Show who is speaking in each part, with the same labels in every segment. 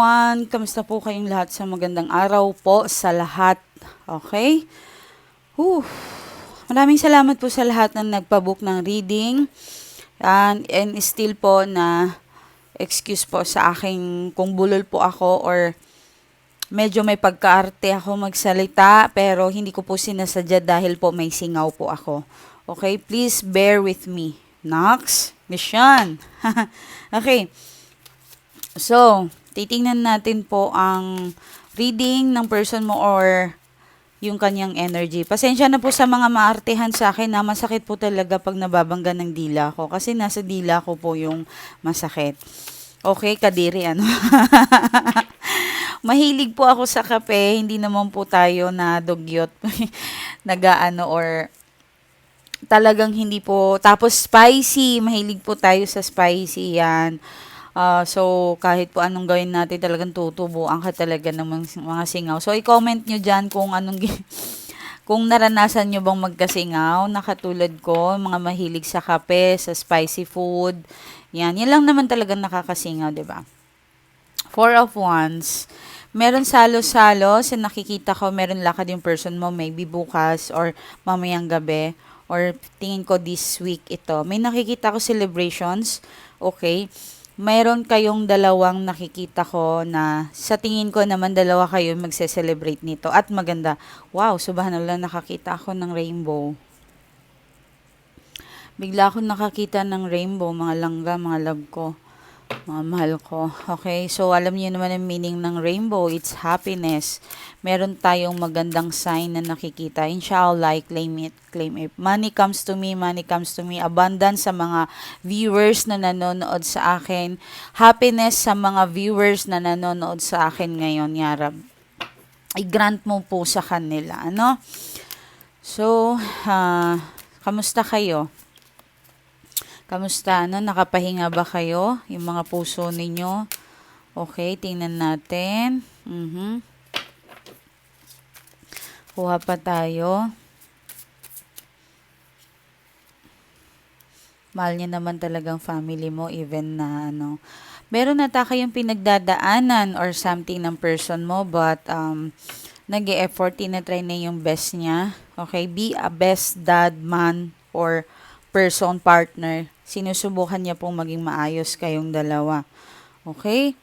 Speaker 1: everyone! Kamusta po kayong lahat sa magandang araw po sa lahat? Okay? Whew. Maraming salamat po sa lahat ng nagpabook ng reading. And, and still po na excuse po sa aking kung bulol po ako or medyo may pagkaarte ako magsalita pero hindi ko po sinasadya dahil po may singaw po ako. Okay? Please bear with me. Nox, mission. okay. So, titingnan natin po ang reading ng person mo or yung kanyang energy. Pasensya na po sa mga maartehan sa akin na masakit po talaga pag nababangga ng dila ko kasi nasa dila ko po yung masakit. Okay, kadiri ano. Mahilig po ako sa kape, hindi naman po tayo na dugyot nagaano or talagang hindi po tapos spicy, mahilig po tayo sa spicy yan. Ah, so, kahit po anong gawin natin, talagang tutubuan ka talaga ng mga, singaw. So, i-comment nyo dyan kung anong, kung naranasan nyo bang magkasingaw, na katulad ko, mga mahilig sa kape, sa spicy food. Yan, yan lang naman talagang nakakasingaw, di ba? Four of Wands. Meron salo-salo. Sa nakikita ko, meron lakad yung person mo, maybe bukas or mamayang gabi or tingin ko this week ito. May nakikita ko celebrations. Okay mayroon kayong dalawang nakikita ko na sa tingin ko naman dalawa kayo magse-celebrate nito at maganda. Wow, subhanallah nakakita ako ng rainbow. Bigla ako nakakita ng rainbow, mga langga, mga love ko mga ko. Okay, so alam niyo naman ang meaning ng rainbow, it's happiness. Meron tayong magandang sign na nakikita. Inshallah, claim it, claim it. Money comes to me, money comes to me. Abundance sa mga viewers na nanonood sa akin. Happiness sa mga viewers na nanonood sa akin ngayon, Yarab. I-grant mo po sa kanila, ano? So, uh, kamusta kayo? Kamusta? Ano? Nakapahinga ba kayo? Yung mga puso ninyo? Okay, tingnan natin. Mm-hmm. Kuha pa tayo. Mahal niya naman talagang family mo even na ano. Meron na ta kayong pinagdadaanan or something ng person mo but um, nag effort tinatry na yung best niya. Okay, be a best dad, man, or person, partner, sinusubukan niya pong maging maayos kayong dalawa. Okay?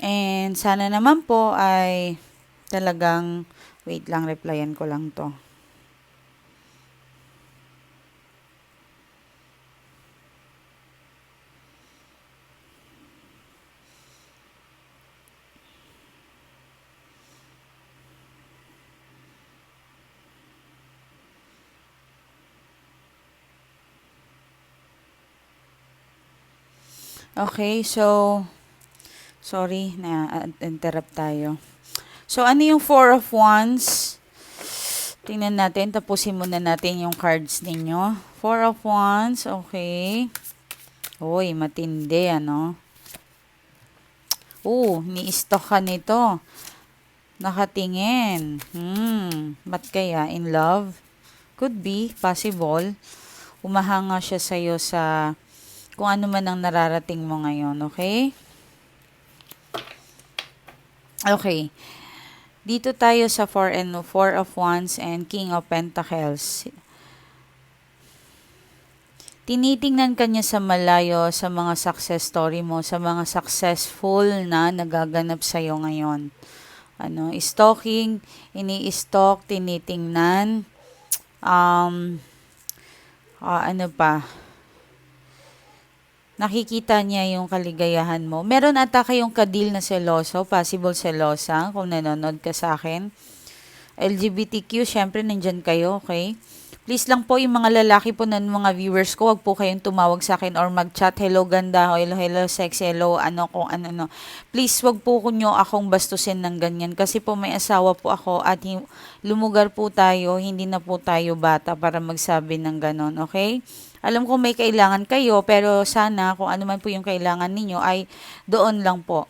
Speaker 1: And sana naman po ay talagang, wait lang, replyan ko lang to. Okay, so, sorry, na-interrupt tayo. So, ano yung Four of Wands? Tingnan natin, tapusin muna natin yung cards ninyo. Four of Wands, okay. Uy, matindi, ano. Oh, ni-stock ka nito. Nakatingin. Hmm, ba't kaya? In love? Could be, possible. Umahanga siya sa'yo sa kung ano man ang nararating mo ngayon, okay? Okay. Dito tayo sa 4 and 4 of Wands and King of Pentacles. Tinitingnan ka niya sa malayo sa mga success story mo, sa mga successful na nagaganap sa iyo ngayon. Ano, stalking, ini-stalk, tinitingnan, um, uh, ano pa, nakikita niya yung kaligayahan mo. Meron ata kayong kadil na seloso, possible selosa, kung nanonood ka sa akin. LGBTQ, syempre nandyan kayo, okay? Please lang po yung mga lalaki po ng mga viewers ko, wag po kayong tumawag sa akin or mag-chat, hello ganda, hello, hello sexy, hello, ano kung ano, ano. Please, wag po kunyo akong bastusin ng ganyan kasi po may asawa po ako at lumugar po tayo, hindi na po tayo bata para magsabi ng ganon, okay? Alam ko may kailangan kayo, pero sana kung ano man po yung kailangan ninyo ay doon lang po.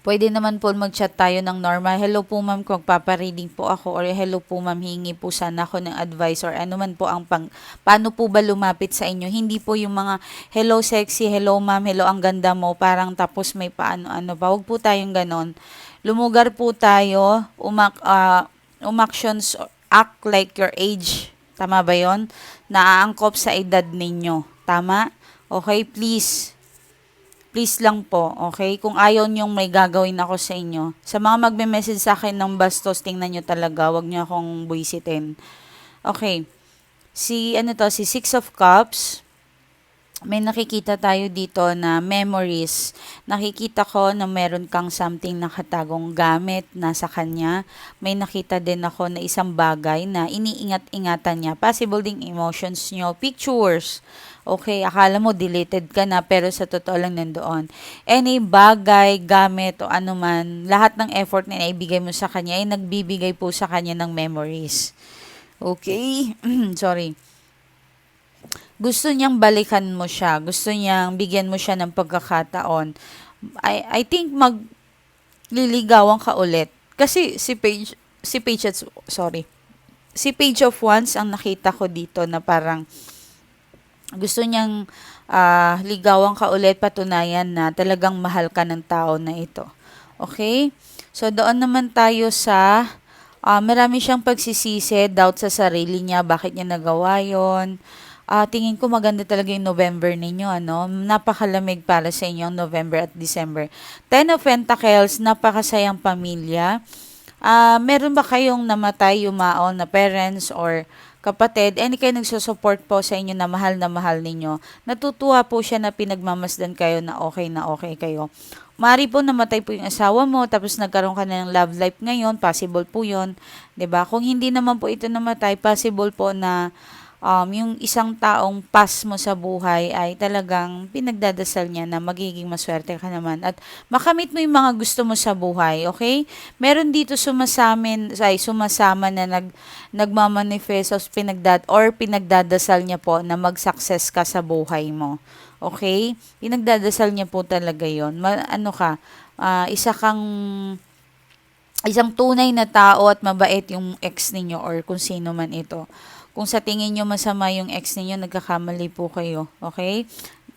Speaker 1: Pwede naman po mag-chat tayo ng normal. Hello po ma'am kung papareading po ako or hello po ma'am hingi po sana ako ng advice or ano man po ang pang, paano po ba lumapit sa inyo. Hindi po yung mga hello sexy, hello ma'am, hello ang ganda mo, parang tapos may paano-ano pa. Huwag po tayong ganon. Lumugar po tayo, umak, ah, umactions, act like your age. Tama ba yon? Naaangkop sa edad ninyo. Tama? Okay, please. Please lang po, okay? Kung ayaw niyong may gagawin ako sa inyo. Sa mga magme-message sa akin ng bastos, tingnan nyo talaga. Huwag niyo akong buisitin. Okay. Si, ano to, si Six of Cups. May nakikita tayo dito na memories. Nakikita ko na meron kang something nakatagong gamit na sa kanya. May nakita din ako na isang bagay na iniingat-ingatan niya. Possible ding emotions nyo. Pictures. Okay, akala mo deleted ka na pero sa totoo lang nandoon. Any bagay, gamit o anuman, lahat ng effort na naibigay mo sa kanya ay nagbibigay po sa kanya ng memories. Okay? Sorry. Gusto niyang balikan mo siya. Gusto niyang bigyan mo siya ng pagkakataon. I, I think mag liligawan ka ulit. Kasi si Page, si Page, sorry. Si Page of Wands ang nakita ko dito na parang gusto niyang ah, ligawan ka ulit, patunayan na talagang mahal ka ng tao na ito. Okay? So, doon naman tayo sa, ah, marami siyang pagsisisi, doubt sa sarili niya, bakit niya nagawa yon Ah, tingin ko maganda talaga yung November ninyo, ano? Napakalamig para sa inyo November at December. Ten of Pentacles, napakasayang pamilya. Ah, meron ba kayong namatay, yumaon na parents or kapatid, any kayo nagsusupport po sa inyo na mahal na mahal ninyo, natutuwa po siya na pinagmamasdan kayo na okay na okay kayo. Mari po namatay po yung asawa mo, tapos nagkaroon ka na ng love life ngayon, possible po yun. ba Kung hindi naman po ito namatay, possible po na um, yung isang taong pas mo sa buhay ay talagang pinagdadasal niya na magiging maswerte ka naman at makamit mo yung mga gusto mo sa buhay, okay? Meron dito sumasamin, ay sumasama na nag nagmamanifesto pinagdad or pinagdadasal niya po na mag-success ka sa buhay mo. Okay? Pinagdadasal niya po talaga 'yon. Ma- ano ka? ah, isa kang isang tunay na tao at mabait yung ex ninyo or kung sino man ito. Kung sa tingin nyo masama yung ex ninyo, nagkakamali po kayo. Okay?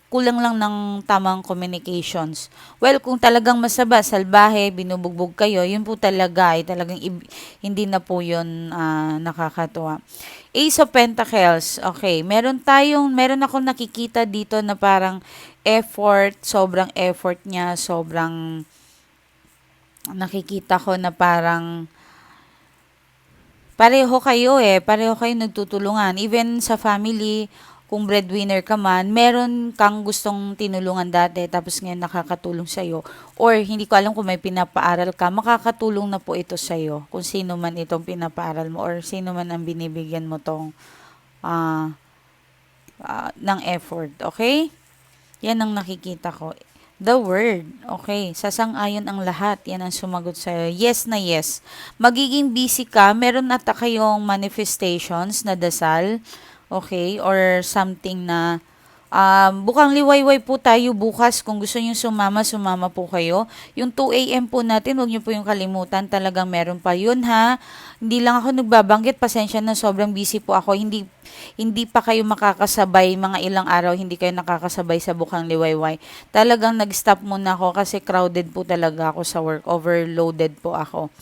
Speaker 1: Kulang lang ng tamang communications. Well, kung talagang masaba, salbahe, binubugbog kayo, yun po talaga ay talagang ib- hindi na po yun ah, nakakatuwa. Ace of Pentacles. Okay, meron tayong, meron akong nakikita dito na parang effort, sobrang effort niya, sobrang nakikita ko na parang pareho kayo eh, pareho kayo nagtutulungan. Even sa family, kung breadwinner ka man, meron kang gustong tinulungan dati tapos ngayon nakakatulong sa'yo. Or hindi ko alam kung may pinapaaral ka, makakatulong na po ito sa'yo. Kung sino man itong pinapaaral mo or sino man ang binibigyan mo tong ah ah, ng effort. Okay? Yan ang nakikita ko. The word. Okay. Sasang-ayon ang lahat. Yan ang sumagot sa'yo. Yes na yes. Magiging busy ka. Meron ata kayong manifestations na dasal. Okay. Or something na Um, bukang liwayway po tayo bukas. Kung gusto niyo sumama, sumama po kayo. Yung 2 a.m. po natin, huwag niyo po yung kalimutan. Talagang meron pa yun ha. Hindi lang ako nagbabanggit. Pasensya na sobrang busy po ako. Hindi hindi pa kayo makakasabay mga ilang araw. Hindi kayo nakakasabay sa bukang liwayway. Talagang nag-stop muna ako kasi crowded po talaga ako sa work. Overloaded po ako.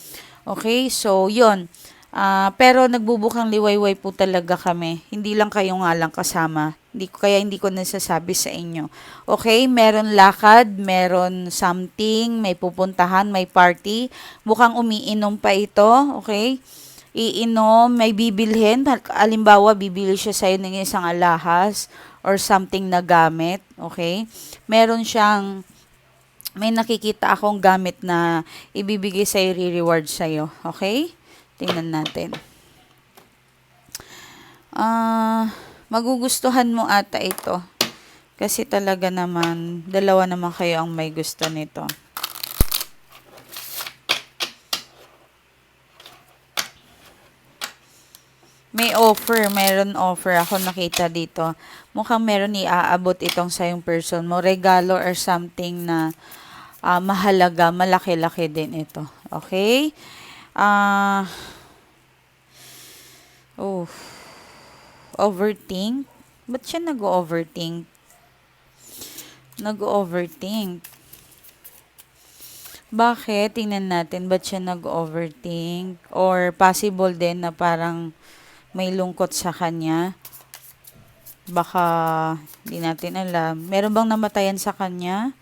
Speaker 1: Okay, so yun. Ah, pero nagbubukang liwayway po talaga kami. Hindi lang kayo nga lang kasama. Hindi ko kaya hindi ko nasasabi sa inyo. Okay, meron lakad, meron something, may pupuntahan, may party. Mukhang umiinom pa ito, okay? Iinom, may bibilhin. Alimbawa, bibili siya sa'yo ng isang alahas or something na gamit, okay? Meron siyang may nakikita akong gamit na ibibigay sa'yo, re-reward sa'yo, okay? Tingnan natin. Ah, magugustuhan mo ata ito. Kasi talaga naman, dalawa naman kayo ang may gusto nito. May offer, meron offer ako nakita dito. Mukhang meron iaabot itong sa yung person mo, regalo or something na ah, mahalaga, malaki-laki din ito. Okay? Ah, oh, overthink? Ba't siya nag-overthink? Nag-overthink. Bakit? Tingnan natin. Ba't siya nag-overthink? Or possible din na parang may lungkot sa kanya. Baka hindi natin alam. Meron bang namatayan sa kanya?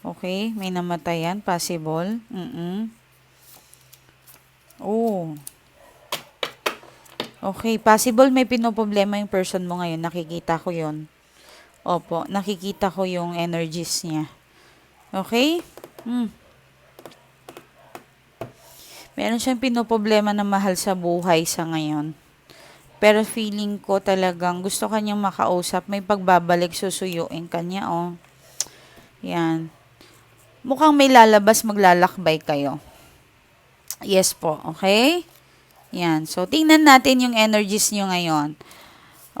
Speaker 1: Okay, may namatayan. Possible. Mm-mm. Oh. Okay, possible may pinoproblema yung person mo ngayon. Nakikita ko yon. Opo, nakikita ko yung energies niya. Okay? Hmm. Meron siyang pinoproblema na mahal sa buhay sa ngayon. Pero feeling ko talagang gusto kanyang makausap. May pagbabalik, susuyuin kanya, oh. Yan. Mukhang may lalabas, maglalakbay kayo. Yes po, okay? Yan. So, tingnan natin yung energies nyo ngayon.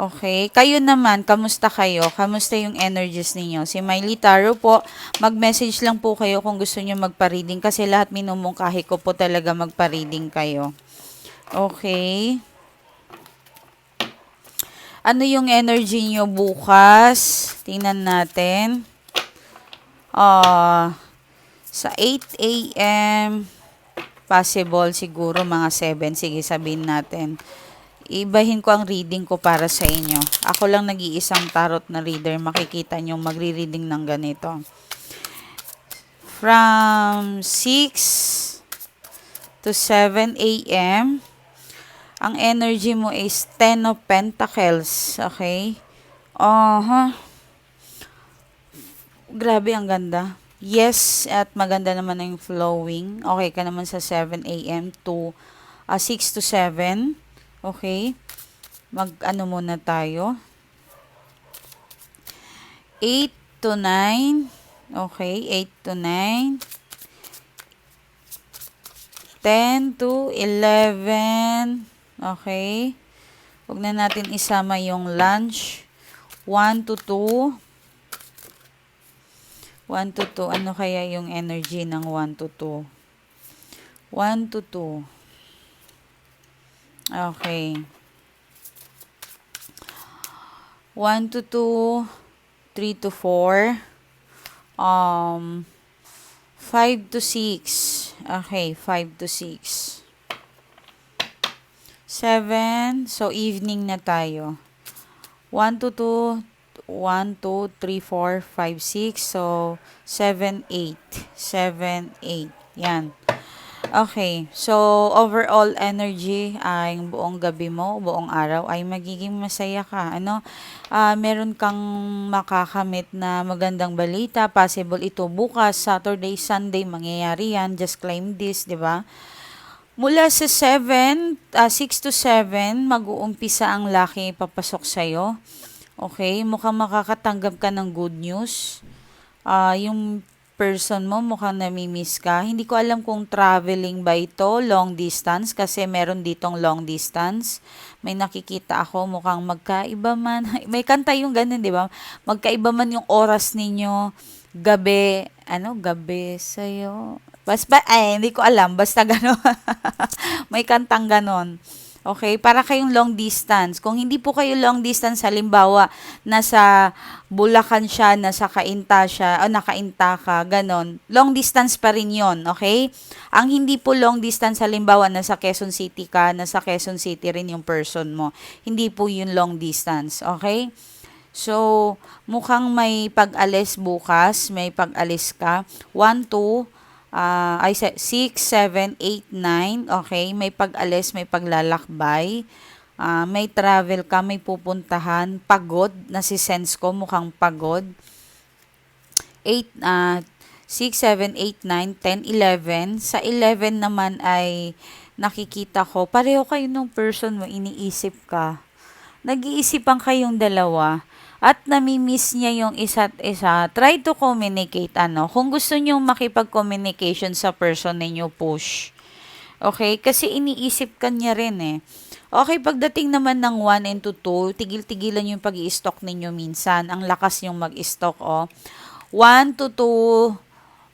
Speaker 1: Okay. Kayo naman, kamusta kayo? Kamusta yung energies ninyo? Si Miley Taro po, mag-message lang po kayo kung gusto nyo magpa-reading kasi lahat minumungkahi ko po talaga magpa-reading kayo. Okay. Ano yung energy nyo bukas? Tingnan natin. Ah, sa 8 a.m. Possible siguro mga 7. Sige, sabihin natin. Ibahin ko ang reading ko para sa inyo. Ako lang nag-iisang tarot na reader. Makikita nyo magre-reading ng ganito. From 6 to 7 a.m. Ang energy mo is 10 of Pentacles. Okay? Uh-huh. Grabe, ang ganda. Yes, at maganda naman na yung flowing. Okay ka naman sa 7 a.m. to uh, 6 to 7. Okay? Mag-ano muna tayo. 8 to 9. Okay, 8 to 9. 10 to 11. Okay. Huwag na natin isama yung lunch. 1 to 2. 1 to 2. Ano kaya yung energy ng 1 to 2? 1 to 2. Okay. 1 to 2, 3 to 4, um, 5 to 6. Okay, 5 to 6. 7, so evening na tayo. 1 to 2, 1, 2, 3, 4, 5, 6. So, 7, 8. 7, 8. Yan. Okay. So, overall energy ay buong gabi mo, buong araw ay magiging masaya ka. Ano? Ah, meron kang makakamit na magandang balita. Possible ito bukas, Saturday, Sunday, mangyayari yan. Just claim this, di ba? Mula sa 7, ah, 6 to 7, mag-uumpisa ang laki papasok sa'yo. Okay? Mukhang makakatanggap ka ng good news. Ah, yung person mo, mukhang namimiss ka. Hindi ko alam kung traveling ba ito, long distance, kasi meron ditong long distance. May nakikita ako, mukhang magkaiba man. May kanta yung ganun, di ba? Magkaiba man yung oras ninyo, gabi, ano, gabi sa'yo. Basta, ay, hindi ko alam, basta gano'n. May kantang gano'n. Okay? Para kayong long distance. Kung hindi po kayo long distance, halimbawa, nasa Bulacan siya, nasa Kainta siya, o nakainta ka, ganon. Long distance pa rin yon okay? Ang hindi po long distance, halimbawa, nasa Quezon City ka, nasa Quezon City rin yung person mo. Hindi po yun long distance, okay? So, mukhang may pag-alis bukas, may pag-alis ka. 1, 2, uh, ay 6, 7, 8, 9, okay, may pag-alis, may paglalakbay, uh, may travel ka, may pupuntahan, pagod, nasi-sense ko, mukhang pagod. 8, uh, 6, 7, 8, 9, 10, 11. Sa 11 naman ay nakikita ko, pareho kayo nung person mo, iniisip ka. Nag-iisipan kayong dalawa at namimiss niya yung isa't isa, try to communicate ano. Kung gusto niyo makipag-communication sa person ninyo, push. Okay? Kasi iniisip ka niya rin eh. Okay, pagdating naman ng 1 and 2, tigil-tigilan yung pag stock ninyo minsan. Ang lakas yung mag-stock, oh. 1 to 2,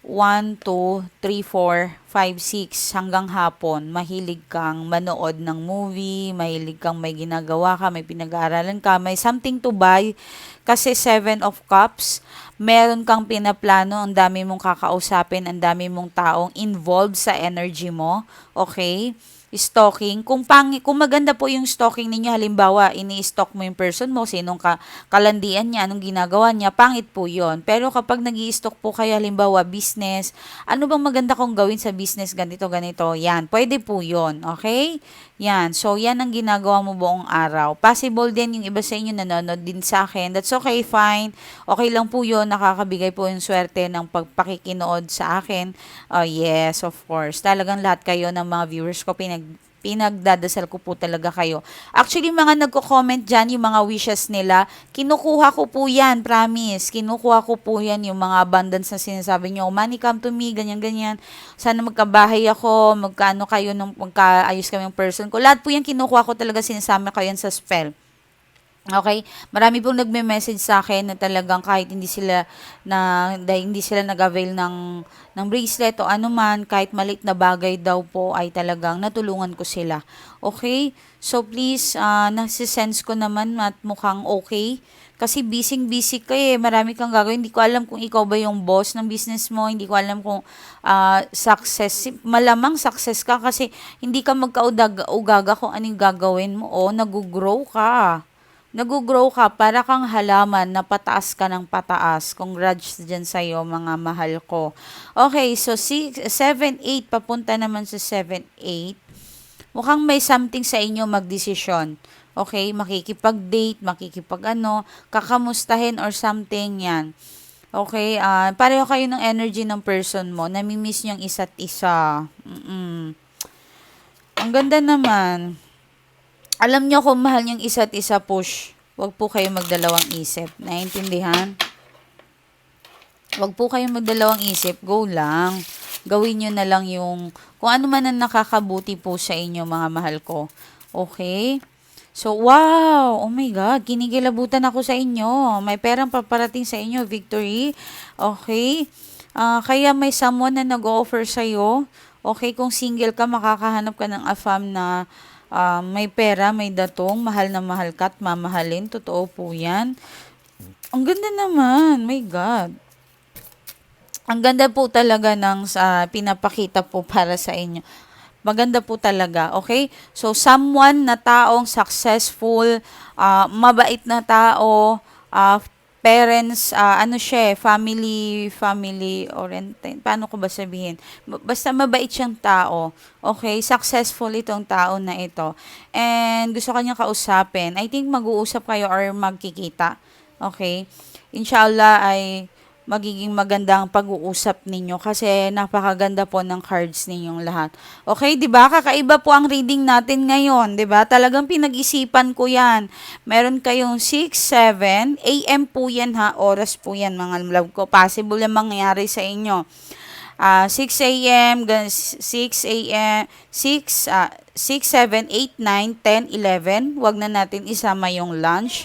Speaker 1: 1, 2, 3, 4, 5, 6 hanggang hapon, mahilig kang manood ng movie, mahilig kang may ginagawa ka, may pinag-aaralan ka, may something to buy. Kasi Seven of Cups, meron kang pinaplano, ang dami mong kakausapin, ang dami mong taong involved sa energy mo. Okay? Stalking. Kung pang kung maganda po yung stalking ninyo, halimbawa, ini-stalk mo yung person mo, sinong ka, kalandian niya, anong ginagawa niya, pangit po yon Pero kapag nag stalk po kayo, halimbawa, business, ano bang maganda kong gawin sa business, ganito, ganito, yan, pwede po yon okay? Yan, so yan ang ginagawa mo buong araw. Possible din yung iba sa inyo nanonood din sa akin. That's okay, fine. Okay lang po yun, nakakabigay po yung swerte ng pagpakikinood sa akin. Oh, yes, of course. Talagang lahat kayo ng mga viewers ko pinag pinagdadasal ko po talaga kayo. Actually, mga nagko-comment dyan, yung mga wishes nila, kinukuha ko po yan, promise. Kinukuha ko po yan, yung mga abundance na sinasabi nyo, money come to me, ganyan-ganyan. Sana magkabahay ako, magkano kayo, nung magkaayos kami yung person ko. Lahat po yan kinukuha ko talaga, sinasama ko yan sa spell. Okay? Marami pong nagme-message sa akin na talagang kahit hindi sila na dahil hindi sila nag-avail ng ng bracelet o anuman, kahit malit na bagay daw po ay talagang natulungan ko sila. Okay? So please, uh, nasisense ko naman at mukhang okay. Kasi busy-busy ka eh. Marami kang gagawin. Hindi ko alam kung ikaw ba yung boss ng business mo. Hindi ko alam kung uh, success. Malamang success ka kasi hindi ka magkaugaga kung anong gagawin mo. O, nag-grow ka nag-grow ka para kang halaman na pataas ka ng pataas. Congrats dyan sa'yo mga mahal ko. Okay, so 7, 8, papunta naman sa 7, 8. Mukhang may something sa inyo magdesisyon. Okay, makikipag-date, makikipag ano, kakamustahin or something yan. Okay, uh, pareho kayo ng energy ng person mo. Namimiss niyong isa't isa. Mm-mm. Ang ganda naman alam nyo kung mahal niyong isa't isa push, wag po kayo magdalawang isip. Naintindihan? Wag po kayo magdalawang isip, go lang. Gawin nyo na lang yung, kung ano man ang nakakabuti po sa inyo, mga mahal ko. Okay? So, wow! Oh my God, kinikilabutan ako sa inyo. May perang paparating sa inyo, victory. Okay? Uh, kaya may someone na nag-offer sa'yo. Okay, kung single ka, makakahanap ka ng afam na uh, may pera, may datong, mahal na mahal ka at mamahalin. Totoo po yan. Ang ganda naman. My God. Ang ganda po talaga ng uh, pinapakita po para sa inyo. Maganda po talaga, okay? So, someone na taong successful, uh, mabait na tao, uh, parents, uh, ano siya, eh, family, family oriented. Paano ko ba sabihin? Basta mabait siyang tao. Okay, successful itong tao na ito. And gusto kanya kausapin. I think mag-uusap kayo or magkikita. Okay? Inshallah ay magiging magandang pag-uusap ninyo kasi napakaganda po ng cards ninyong lahat. Okay, 'di ba? Kakaiba po ang reading natin ngayon, 'di ba? Talagang pinag-isipan ko 'yan. Meron kayong 6, 7 AM po 'yan ha, oras po 'yan mga love ko. Possible na mangyari sa inyo. Uh, 6 a.m., 6 a.m., 6, uh, 6, 7, 8, 9, 10, 11. Huwag na natin isama yung lunch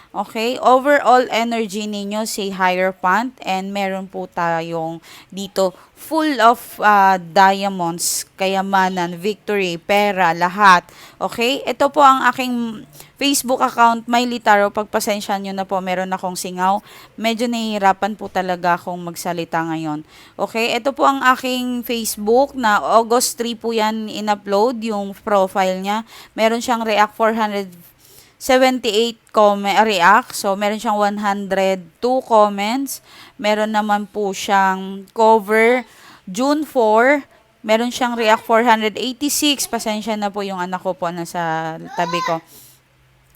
Speaker 1: Okay? Overall energy ninyo, say higher pant and meron po tayong dito full of uh, diamonds, kayamanan, victory, pera, lahat. Okay? Ito po ang aking Facebook account, My Litaro. Pagpasensya nyo na po, meron akong singaw. Medyo nahihirapan po talaga akong magsalita ngayon. Okay? Ito po ang aking Facebook na August 3 po yan in-upload, yung profile niya. Meron siyang React 478 comment, react. So, meron siyang 102 comments. Meron naman po siyang cover June 4. Meron siyang react 486. Pasensya na po yung anak ko po nasa tabi ko.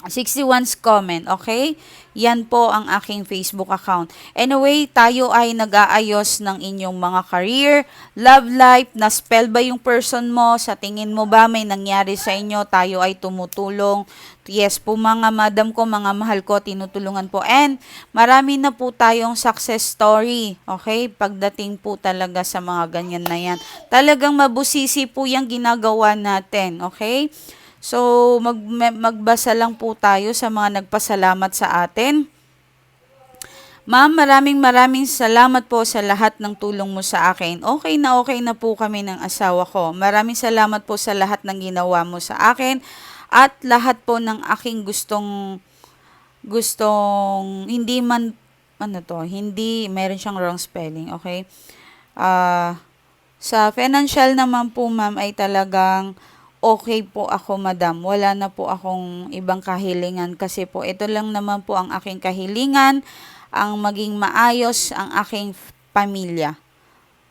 Speaker 1: 61's comment, okay? Yan po ang aking Facebook account. Anyway, tayo ay nag-aayos ng inyong mga career, love life, na-spell ba yung person mo? Sa tingin mo ba may nangyari sa inyo? Tayo ay tumutulong. Yes po mga madam ko, mga mahal ko, tinutulungan po. And marami na po tayong success story, okay? Pagdating po talaga sa mga ganyan na yan. Talagang mabusisi po yung ginagawa natin, okay? So, mag, magbasa lang po tayo sa mga nagpasalamat sa atin. Ma'am, maraming maraming salamat po sa lahat ng tulong mo sa akin. Okay na okay na po kami ng asawa ko. Maraming salamat po sa lahat ng ginawa mo sa akin at lahat po ng aking gustong gustong hindi man ano to, hindi meron siyang wrong spelling, okay? Ah, sa financial naman po, ma'am, ay talagang okay po ako, madam. Wala na po akong ibang kahilingan kasi po ito lang naman po ang aking kahilingan, ang maging maayos ang aking pamilya.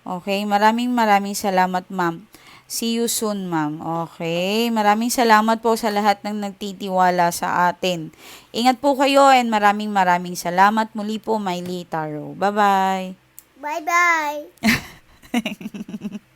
Speaker 1: Okay, maraming maraming salamat, ma'am. See you soon, ma'am. Okay, maraming salamat po sa lahat ng nagtitiwala sa atin. Ingat po kayo and maraming maraming salamat muli po, Miley Taro. Bye-bye!
Speaker 2: Bye-bye.